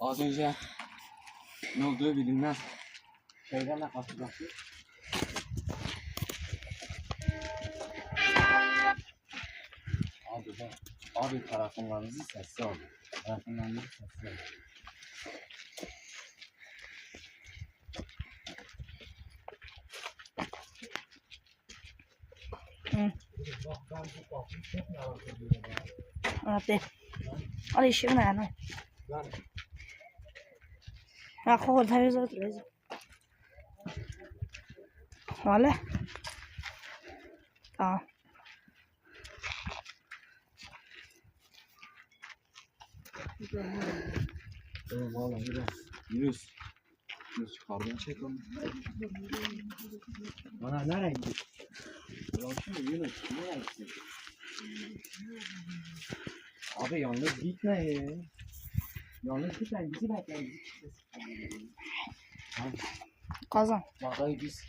Az önce ne olduğu bilinmez. Şeylerle karşılaştık. Abi ben, abi telefonlarınızı sessiz alın. Telefonlarınızı sessiz alın. Hadi. Hadi işin yani. Ya kol temiz oturuyoruz. Vale. Tamam. Tamam valla Yunus. Yunus. Yunus yukarıdan çek onu. Bana nereye gidiyorsun? Ya şimdi Yunus nereye gidiyorsun? Abi yalnız gitme ya. Bizi. Abi Kazan. vallahi biz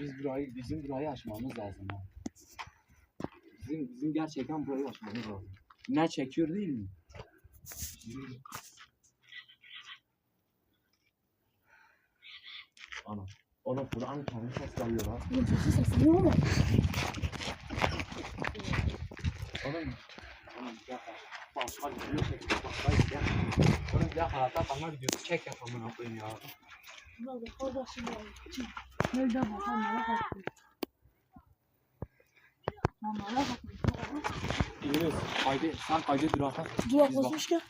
biz burayı bizim burayı açmamız lazım ha. Bizim bizim gerçekten burayı açmamız lazım. Ne çekiyor değil mi? Ana. Ona Kur'an kendi ses geliyor ha. Oğlum. Oğlum bir dakika. Başka video çek. Başka izle. Oğlum bir dakika. Hatta bana videosu çek yap amına koyayım ya. Nerede bakalım merak ettim. Ben merak ettim. Yunus kaydı sen kaydı duraka. Durak bak- basmış ki.